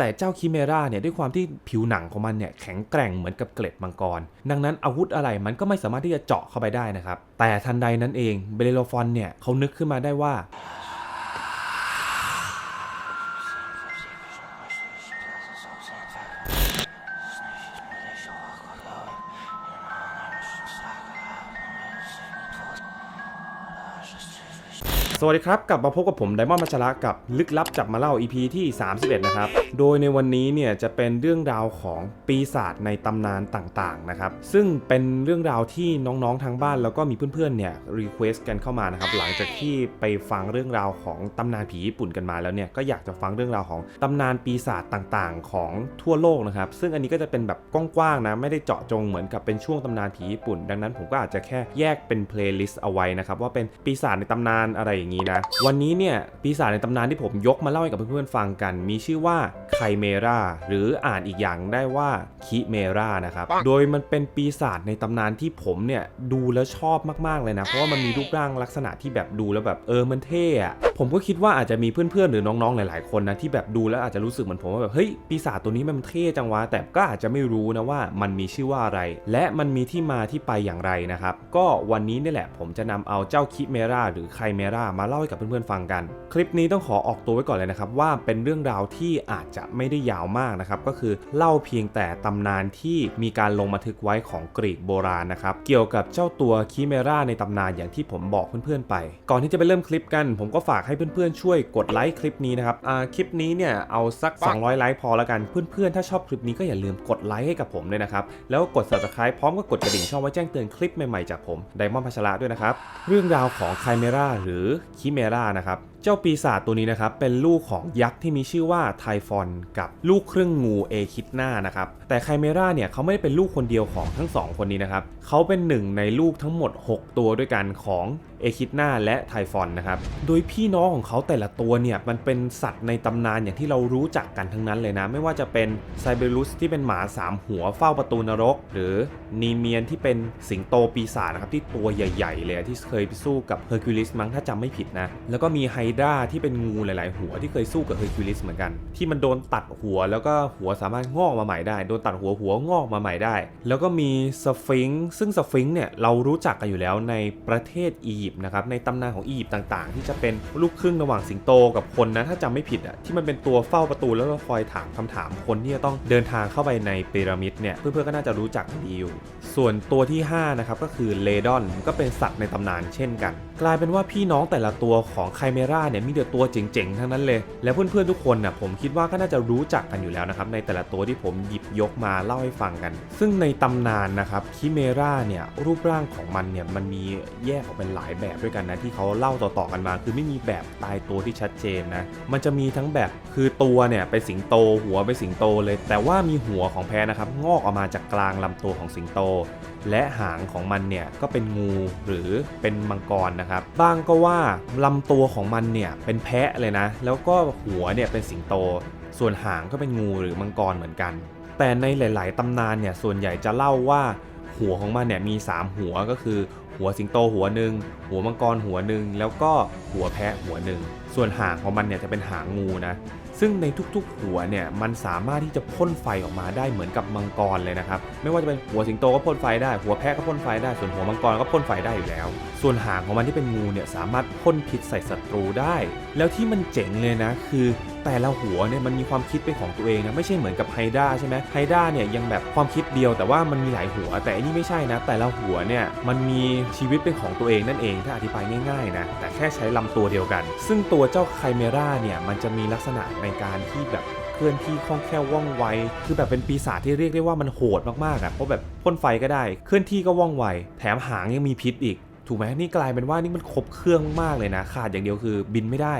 แต่เจ้าคิเมราเนี่ยด้วยความที่ผิวหนังของมันเนี่ยแข็งแกร่งเหมือนกับเกล็ดมังกร ดังนั้นอาวุธอะไรมันก็ไม่สามารถที่จะเจาะเข้าไปได้นะครับ แต่ทันใดนั้นเองเบเลโลฟอนเนี่ยเขานึกขึ้นมาได้ว่า สวัสดีครับ กลับมาพบกับผมไดมอนด์มัชระกับลึกลับจับมาเล่า EP ที่ 31 นะครับ โดยในวันนี้เนี่ยจะเป็นเรื่องราวของปีศาจในตำนานต่างๆนะครับ ซึ่งเป็นเรื่องราวที่น้องๆทางบ้านแล้วก็มีเพื่อนๆเนี่ยรีเควสกันเข้ามานะครับหลังจากที่ไปฟังเรื่องราวของตำนานผีญี่ปุ่นกันมาแล้วเนี่ยก็อยากจะฟังเรื่องราวของตำนานปีศาจต่างๆ ของทั่วโลกนะครับซึ่งอันนี้ก็จะเป็นแบบกว้างๆนะไม่ได้เจาะจงเหมือนกับเป็นช่วงตำนานผีญี่ปุ่น ดังนั้นผมก็อาจจะแค่แยกเป็นเพลย์ลิสต์เอาไว้นะครับว่าเป็นปีศาจในตำนานอะไรอย่างนี้นะ วันนี้เนี่ยปีศาจในตำนานที่ผมยกมาเล่าให้กับเพื่อนๆฟังกัน มีชื่อว่าไคเมราหรืออ่านอีกอย่างได้ว่าคิเมรานะครับ โดยมันเป็นปีศาจในตำนานที่ผมเนี่ยดูแล้วชอบมากๆเลยนะ เพราะว่ามันมีรูปร่างลักษณะที่แบบดูแล้วแบบเออมันเท่อะ ผมก็คิดว่าอาจจะมีเพื่อนๆ หรือน้องๆ หลายๆ คนนะที่แบบดูแล้วอาจจะรู้สึกเหมือนผมว่าแบบเฮ้ยปีศาจตัวนี้มันเท่จังวะแต่ก็อาจจะไม่รู้นะว่ามันมีชื่อว่าอะไร และมันมีที่มาที่ไปอย่างไรนะครับ ก็วันนี้นี่แหละผมจะนำเอาเจ้าคิเมราหรือไคเมรามาเล่าให้กับเพื่อนๆ ฟังกัน คลิปนี้ต้องขอออกตัวไว้ก่อนเลยนะครับว่าเป็นเรื่องราวที่อาจจะไม่ได้ยาวมากนะครับก็คือเล่าเพียงแต่ตำนานที่มีการลงบันทึกไว้ของกรีกโบราณนะครับเกี่ยวกับเจ้าตัวคิเมราในตำนานอย่างที่ผมบอกเพื่อนๆ ไป ก่อนที่จะไปเริ่มคลิปกัน ผมก็ฝากให้เพื่อนๆช่วยกดไลค์คลิปนี้นะครับอ่าคลิปนี้เนี่ยเอาสัก 200 ไลค์พอแล้วกันเพื่อนๆถ้าชอบคลิปนี้ก็อย่าลืมกดไลค์ให้กับผมด้วยนะครับแล้วกด subscribe พร้อมกับกดกระดิ่งช่องไว้แจ้งเตือนคลิปใหม่ๆจากผมไดมอนด์พัชระด้วยนะครับเรื่องราวของไคเมราหรือคิเมรานะครับ เจ้าปีศาจตัวนี้นะครับเป็นลูกของยักษ์ที่มีชื่อว่าไทฟอนกับลูกครึ่งงูเอคิดหน้านะครับแต่ไคเมราเนี่ยเขาไม่ได้เป็นลูกคนเดียวของทั้งสองคนนี้นะครับเขาเป็นหนึ่งในลูกทั้งหมด 6 ตัวด้วยกันของเอคิดหน้าและไทฟอนนะครับโดยพี่น้องของเขาแต่ละตัวเนี่ยมันเป็นสัตว์ในตำนานอย่างที่เรารู้จักกันทั้งนั้นเลยนะ ไม่ว่าจะเป็นไซเบรุสที่เป็นหมาสามหัวเฝ้าประตูนรก หรือนีเมียนที่เป็นสิงโตปีศาจนะครับที่ตัวใหญ่ ๆ เลยที่เคยไปสู้กับเฮอร์คิวลิสมั้งถ้าจำไม่ผิดนะแล้วก็มีไฮดาที่เป็นงูหลาย ๆ หัวที่เคยสู้กับเฮอร์คิวลิสเหมือนกัน ที่มันโดนตัดหัวแล้วก็หัวสามารถงอกมาใหม่ได้ โดนตัดหัวหัวงอกมาใหม่ได้ แล้วก็มีสฟิงค์ซึ่งสฟิงค์เนี่ยเรารู้จักกันอยู่แล้วในประเทศอียิปต์นะครับในตำนานของอียิปต์ต่าง ๆ ที่จะเป็นลูกครึ่งระหว่างสิงโตกับคนนะถ้าจำไม่ผิดอะที่มันเป็นตัวเฝ้าประตูแล้วก็คอยถามคำถามคนที่จะต้องเดินทางเข้าไปในพีระมิดเนี่ยเพื่อนๆก็น่าจะรู้จักกันดีอยู่ ส่วนตัวที่5นะครับก็คือเลดอนก็เป็นสัตว์ในตำนานเช่นกัน กลายเป็นว่าพี่น้องแต่ละตัวของไคเมราเนี่ยมีแต่ตัวเจ๋งๆ ทั้งนั้นเลย แล้วเพื่อนๆทุกคนน่ะผมคิดว่าก็น่าจะรู้จักกันอยู่แล้วนะครับในแต่ละตัวที่ผมหยิบยกมาเล่าให้ฟังกัน ซึ่งในตำนานนะครับคิเมราเนี่ยรูปร่างของมันเนี่ยมันมีแยกออกเป็นหลายแบบด้วยกันนะที่เขาเล่าต่อๆกันมา คือไม่มีแบบตายตัวที่ชัดเจนนะมันจะมีทั้งแบบคือตัวเนี่ยเป็นสิงโตหัวเป็นสิงโตเลย แต่ว่ามีหัวของแพะนะครับงอกออกมาจากกลางลำตัวของสิงโต และหางของมันเนี่ยก็เป็นงูหรือเป็นมังกรนะครับบ้างก็ว่าลำตัวของมันเนี่ยเป็นแพะเลยนะ แล้วก็หัวเนี่ยเป็นสิงโต ส่วนหางก็เป็นงูหรือมังกรเหมือนกัน แต่ในหลาย ๆตำนานเนี่ยส่วนใหญ่จะเล่าว่าหัวของมันเนี่ยมี 3 หัวก็คือ หัวสิงโตหัวหนึ่งหัวมังกรหัวหนึ่งแล้วก็หัวแพะหัวหนึ่งส่วนหางของมันเนี่ยจะเป็นหางงูนะ ซึ่งในทุกๆ หัวเนี่ยมันสามารถที่จะพ่นไฟออกมาได้เหมือนกับมังกรเลยนะครับ ไม่ว่าจะเป็นหัวสิงโตก็พ่นไฟได้ หัวแพะก็พ่นไฟได้ ส่วนหัวมังกรก็พ่นไฟได้อยู่แล้ว ส่วนหางของมันที่เป็นงูเนี่ยสามารถพ่นพิษใส่ศัตรูได้ แล้วที่มันเจ๋งเลยนะคือแต่ละหัวเนี่ยมันมีความคิดเป็นของตัวเองนะไม่ใช่เหมือนกับไฮด้าใช่ไหมไฮด้าเนี่ยยังแบบความคิดเดียวแต่ว่ามันมีหลายหัว แต่อันนี้ไม่ใช่นะ แต่ละหัวเนี่ยมันมีชีวิตเป็นของตัวเองนั่นเองถ้าอธิบายง่ายๆนะแต่แค่ใช้ลำตัวเดียวกัน ซึ่งตัวเจ้าไคเมราเนี่ยมันจะมีลักษณะในการที่แบบเคลื่อนที่คล่องแคล่วว่องไว คือแบบเป็นปีศาจที่เรียกได้ว่ามันโหดมากๆอะเพราะแบบพ่นไฟก็ได้เคลื่อนที่ก็ว่องไว แถมหางยังมีพิษอีก ถูกไหมนี่กลายเป็นว่านี่มันครบเครื่องมากเลยนะ ขาดอย่างเดียวคือบินไม่ได้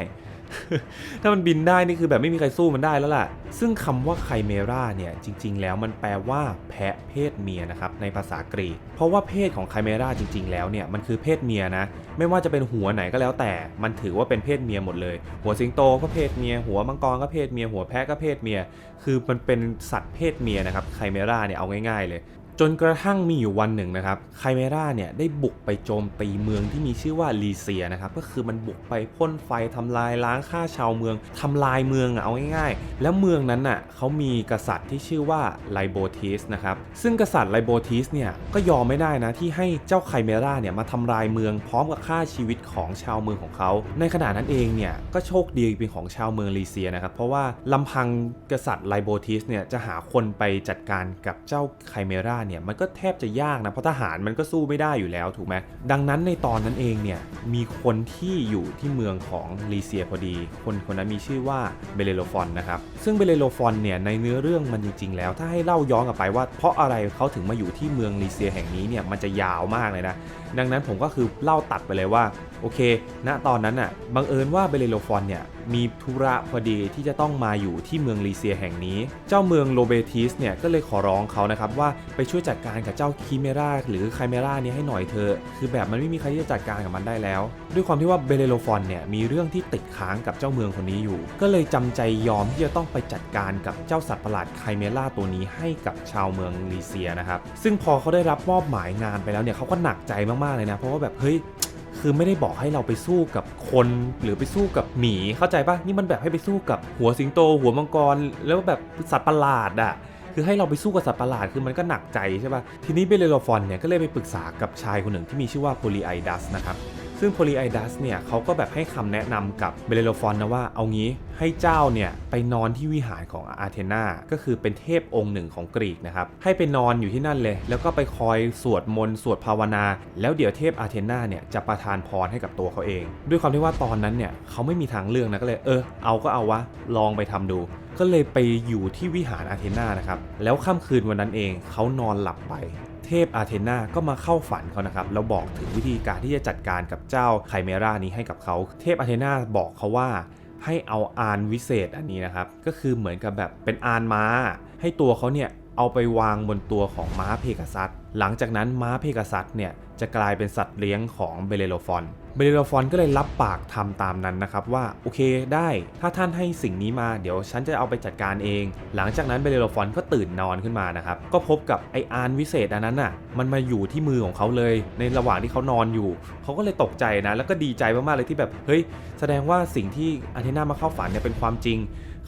ถ้ามันบินได้นี่คือแบบไม่มีใครสู้มันได้แล้วล่ะ ซึ่งคำว่าไคเมราเนี่ยจริง ๆ แล้วมันแปลว่าแพะเพศเมียนะครับในภาษากรีก เพราะว่าเพศของไคเมราจริง ๆ แล้วเนี่ยมันคือเพศเมียนะ ไม่ว่าจะเป็นหัวไหนก็แล้วแต่ มันถือว่าเป็นเพศเมียหมดเลย หัวสิงโตก็เพศเมีย หัวมังกรก็เพศเมีย หัวแพะก็เพศเมีย คือมันเป็นสัตว์เพศเมียนะครับไคเมราเนี่ยเอาง่ายๆเลย จนกระทั่งมีอยู่วันหนึ่งนะครับไคเมราเนี่ยได้บุกไปโจมตีเมืองที่มีชื่อว่าลีเซียนะครับก็คือมันบุกไปพ่นไฟทำลายล้างฆ่าชาวเมืองทำลายเมืองเอาง่ายๆ แล้วเมืองนั้นน่ะเขามีกษัตริย์ที่ชื่อว่าไลโบทิสนะครับซึ่งกษัตริย์ไลโบทิสเนี่ยก็ยอมไม่ได้นะที่ให้เจ้าไคเมราเนี่ยมาทำลายเมืองพร้อมกับฆ่าชีวิตของชาวเมืองของเขา ในขณะนั้นเองเนี่ยก็โชคดีเป็นของชาวเมืองลีเซียนะครับเพราะว่าลำพังกษัตริย์ไลโบทิสเนี่ยจะหาคนไปจัดการกับเจ้าไคเมราเนี่ยมันก็แทบจะยากนะเพราะทหารมันก็สู้ไม่ได้อยู่แล้วถูกไหมดังนั้นในตอนนั้นเองเนี่ยมีคนที่อยู่ที่เมืองของลีเซียพอดี คนคนนั้นมีชื่อว่าเบเลโลฟอนนะครับซึ่งเบเลโลฟอนเนี่ยในเนื้อเรื่องมันจริง ๆ แล้วถ้าให้เล่าย้อนกลับไปว่าเพราะอะไรเขาถึงมาอยู่ที่เมืองลีเซียแห่งนี้เนี่ยมันจะยาวมากเลยนะ ดังนั้นผมก็คือเล่าตัดไปเลยว่า โอเค ณตอนนั้นน่ะบังเอิญว่าเบเลโลฟอนเนี่ยมีธุระพอดีที่จะต้องมาอยู่ที่เมืองลีเซียแห่งนี้ เจ้าเมืองโลเบติสเนี่ยก็เลยขอร้องเขานะครับว่าไปช่วยจัดการกับเจ้าคิเมราหรือไคเมรานี้ให้หน่อยเถอะคือแบบมันไม่มีใครที่จะจัดการกับมันได้แล้ว ด้วยความที่ว่าเบเลโลฟอนเนี่ยมีเรื่องที่ติดค้างกับเจ้าเมืองคนนี้อยู่ ก็เลยจำใจยอมที่จะต้องไปจัดการกับเจ้าสัตว์ประหลาดไคเมราตัวนี้ให้กับชาวเมืองลีเซียนะครับซึ่งพอเขาได้รับมอบหมายงานไปแล้วเนี่ยเขาก็หนักใจมากๆเลยนะ เพราะว่าแบบเฮ้ยคือไม่ได้บอกให้เราไปสู้กับคนหรือไปสู้กับหมีเข้าใจปะนี่มันแบบให้ไปสู้กับหัวสิงโต หัวมังกร แล้วแบบสัตว์ประหลาดอะคือให้เราไปสู้กับสัตว์ประหลาดคือมันก็หนักใจใช่ปะทีนี้เบเลโลฟอนเนี่ยก็เลยไปปรึกษากับชายคนหนึ่งที่มีชื่อว่าโพลีไอดัสนะครับ ซึ่งโพลีไอดัสเนี่ยเขาก็แบบให้คำแนะนำกับเบเลโลฟอนนะว่าเอางี้ให้เจ้าเนี่ยไปนอนที่วิหารของอาร์เทนาก็คือเป็นเทพองค์หนึ่งของกรีกนะครับ ให้ไปนอนอยู่ที่นั่นเลย แล้วก็ไปคอยสวดมนต์สวดภาวนา แล้วเดี๋ยวเทพอาร์เทนาเนี่ยจะประทานพรให้กับตัวเขาเอง ด้วยความที่ว่าตอนนั้นเนี่ยเขาไม่มีทางเลือกนะก็เลยเออเอาก็เอาวะลองไปทำดู ก็เลยไปอยู่ที่วิหารอาร์เทนานะครับแล้วค่ำคืนวันนั้นเองเขานอนหลับไป เทพอาเทนาก็มาเข้าฝันเขานะครับแล้วบอกถึงวิธีการที่จะจัดการกับเจ้าไคเมรานี้ให้กับเขา เทพอาเทนาบอกเขาว่าให้เอาอานวิเศษอันนี้นะครับ ก็คือเหมือนกับแบบเป็นอานม้า ให้ตัวเขาเนี่ยเอาไปวางบนตัวของม้าเพกาซัส หลังจากนั้นม้าเพกาซัสเนี่ยจะกลายเป็นสัตว์เลี้ยงของเบเลโลฟอนเบเลโลฟอนก็เลยรับปากทำตามนั้นนะครับว่าโอเคได้ถ้าท่านให้สิ่งนี้มาเดี๋ยวฉันจะเอาไปจัดการเอง หลังจากนั้นเบเลโลฟอนก็ตื่นนอนขึ้นมานะครับก็พบกับไออานวิเศษอันนั้นน่ะมันมาอยู่ที่มือของเขาเลย ในระหว่างที่เขานอนอยู่ เขาก็เลยตกใจนะแล้วก็ดีใจมากๆเลยที่แบบเฮ้ยแสดงว่าสิ่งที่อาร์เทน่ามาเข้าฝันเนี่ยเป็นความจริง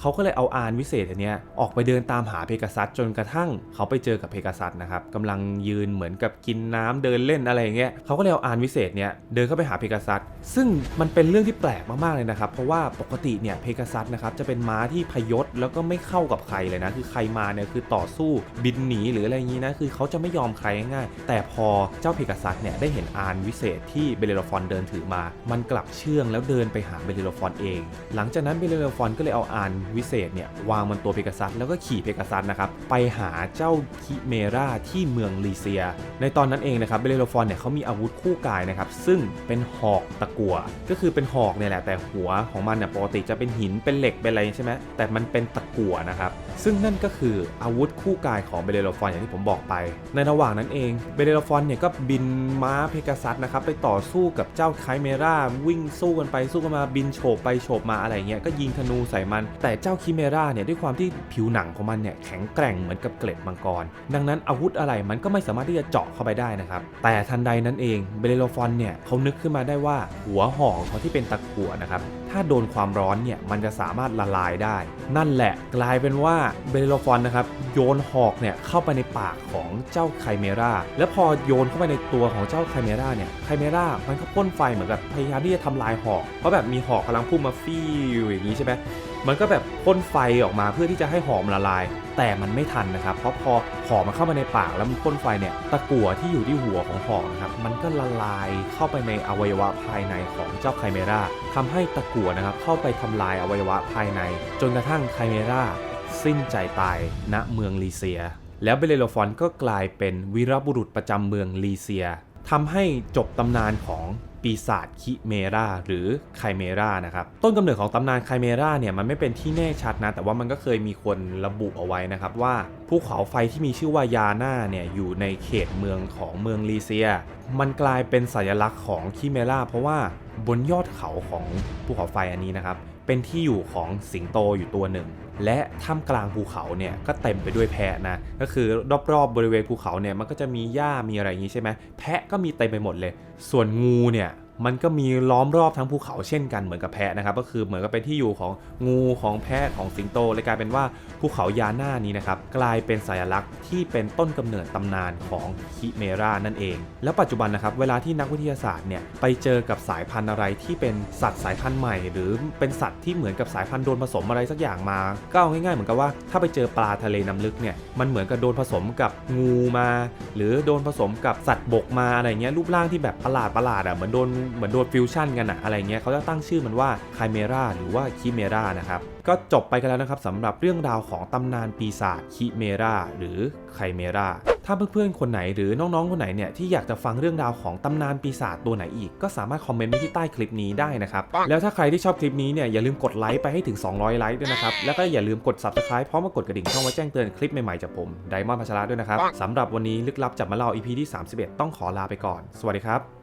เขาก็เลยเอาอานวิเศษอันเนี้ยออกไปเดินตามหาเพกาซัสจนกระทั่งเขาไปเจอกับเพกาซัสนะครับกำลังยืนเหมือนกับกินน้ำเดินเล่นอะไรอย่างเงี้ยเขาก็เลยเอาอานวิเศษเนี่ยเดินเข้าไปหาเพกาซัสซึ่งมันเป็นเรื่องที่แปลกมากๆเลยนะครับ เพราะว่าปกติเนี่ยเพกาซัสนะครับจะเป็นม้าที่พยศแล้วก็ไม่เข้ากับใครเลยนะคือใครมาเนี่ยคือต่อสู้บินหนีหรืออะไรอย่างงี้นะคือเขาจะไม่ยอมใครง่ายๆแต่พอเจ้าเพกาซัสเนี่ยได้เห็นอานวิเศษที่เบเลโรฟอนเดินถือมา มันกลับเชื่องแล้วเดินไปหาเบเลโรฟอนเอง หลังจากนั้นเบเลโรฟอนก็เลยเอาอานวิเศษเนี่ยวางบนตัวเพกาซัสแล้วก็ขี่เพกาซัสนะครับไปหาเจ้าคิเมราที่เมืองลีเซีย ในตอนนั้นเองนะครับเบเลโรฟอนเนี่ยเขามีอาวุธคู่กายนะครับซึ่งเป็นหอกตะกัว ก็คือเป็นหอกเนี่ยแหละแต่หัวของมันเนี่ยปกติจะเป็นหินเป็นเหล็กเป็นอะไรใช่ไหมแต่มันเป็นตะกัวนะครับซึ่งนั่นก็คืออาวุธคู่กายของเบเลโรฟอนอย่างที่ผมบอกไป ในระหว่างนั้นเองเบเลโรฟอนเนี่ยก็บินม้าเพกาซัสนะครับไปต่อสู้กับเจ้าไคเมราวิ่งสู้กันไปสู้กันมาบินโฉบไปโฉบมาอะไรเงี้ยก็ยิงธนูใส่มันแต่เจ้าคิเมราเนี่ยด้วยความที่ผิวหนังของมันเนี่ยแข็งแกร่งเหมือนกับเกล็ดมังกร ดังนั้นอาวุธอะไรมันก็ไม่สามารถที่จะเจาะเข้าไปได้นะครับ แต่ทันใดนั้นเองเบเลโรฟอนเนี่ยเขานึกขึ้นมาได้ว่าหัวหอกของเขาที่เป็นตะกั่วนะครับถ้าโดนความร้อนเนี่ยมันจะสามารถละลายได้ นั่นแหละกลายเป็นว่าเบเลโรฟอนนะครับโยนหอกเนี่ยเข้าไปในปากของเจ้าไคเมราแล้วพอโยนเข้าไปในตัวของเจ้าไคเมราเนี่ยไคเมรามันก็พ่นไฟเหมือนกับพยายามที่จะทำลายหอกเพราะแบบมีหอกกำลังพุ่งมาฟี่อย่างนี้ใช่ไหม มันก็แบบพ่นไฟออกมาเพื่อที่จะให้หอมละลาย แต่มันไม่ทันนะครับ เพราะพอหอมมันเข้ามาในปากแล้วมันพ่นไฟเนี่ยตะกั่วที่อยู่ที่หัวของหอมนะครับมันก็ละลายเข้าไปในอวัยวะภายในของเจ้าไคเมราทำให้ตะกั่วนะครับเข้าไปทำลายอวัยวะภายใน จนกระทั่งไคเมราสิ้นใจตายณเมืองลีเซีย แล้วเบเลโลฟอนก็กลายเป็นวีรบุรุษประจำเมืองลีเซีย ทำให้จบตำนานของปีศาจคิเมราหรือไคเมรานะครับต้นกำเนิดของตำนานไคเมราเนี่ยมันไม่เป็นที่แน่ชัดนะ แต่ว่ามันก็เคยมีคนระบุเอาไว้นะครับว่าภูเขาไฟที่มีชื่อว่ายาน่าเนี่ยอยู่ในเขตเมืองของเมืองลีเซีย มันกลายเป็นสัญลักษณ์ของคิเมราเพราะว่าบนยอดเขาของภูเขาไฟอันนี้นะครับ เป็นที่อยู่ของสิงโตอยู่ตัวหนึ่ง และท่ามกลางภูเขาเนี่ยก็เต็มไปด้วยแพะนะ ก็คือรอบๆบริเวณภูเขาเนี่ยมันก็จะมีหญ้ามีอะไรอย่างนี้ใช่ไหมแพะก็มีเต็มไปหมดเลย ส่วนงูเนี่ย มันก็มีล้อมรอบทั้งภูเขาเช่นกันเหมือนกับแพะนะครับ ก็คือเหมือนกับเป็นที่อยู่ของงูของแพะของสิงโตเลยกลายเป็นว่าภูเขายาน่านี้นะครับกลายเป็นสัญลักษณ์ที่เป็นต้นกำเนิดตำนานของคิเมรานั่นเอง แล้วปัจจุบันนะครับเวลาที่นักวิทยาศาสตร์เนี่ยไปเจอกับสายพันธุ์อะไรที่เป็นสัตว์สายพันธุ์ใหม่ หรือเป็นสัตว์ที่เหมือนกับสายพันธุ์โดนผสมอะไรสักอย่างมา ก็เอาง่ายๆเหมือนกับว่าถ้าไปเจอปลาทะเลน้ำลึกเนี่ยมันเหมือนกับโดนผสมกับงูมา หรือโดนผสมกับสัตว์บกมาอะไรเงี้ยรูปร่างที่แบบประหลาดประหลาดอะเหมือนโดนเหมือนโดนฟิวชั่นกันอะอะไรเงี้ยเขาจะตั้งชื่อมันว่าไคเมราหรือว่าคิเมรานะครับก็จบไปกันแล้วนะครับสำหรับเรื่องราวของตำนานปีศาจคิเมราหรือไคเมราถ้าเพื่อนๆ คนไหนหรือน้องๆ คนไหนเนี่ยที่อยากจะฟังเรื่องราวของตำนานปีศาจตัวไหนอีก ก็สามารถคอมเมนต์ไว้ที่ใต้คลิปนี้ได้นะครับ แล้วถ้าใครที่ชอบคลิปนี้เนี่ยอย่าลืมกดไลค์ไปให้ถึง 200 ไลค์ด้วยนะครับ แล้วก็อย่าลืมกด subscribe พร้อมกับกดกระดิ่งช่องไว้แจ้งเตือนคลิปใหม่ๆ จากผมไดมอนด์พัชระด้วยนะครับสำหรับวันนี้ลึกลับจับมาเล่า EP ที่ 31 ต้องขอลาไปก่อน สวัสดีครับ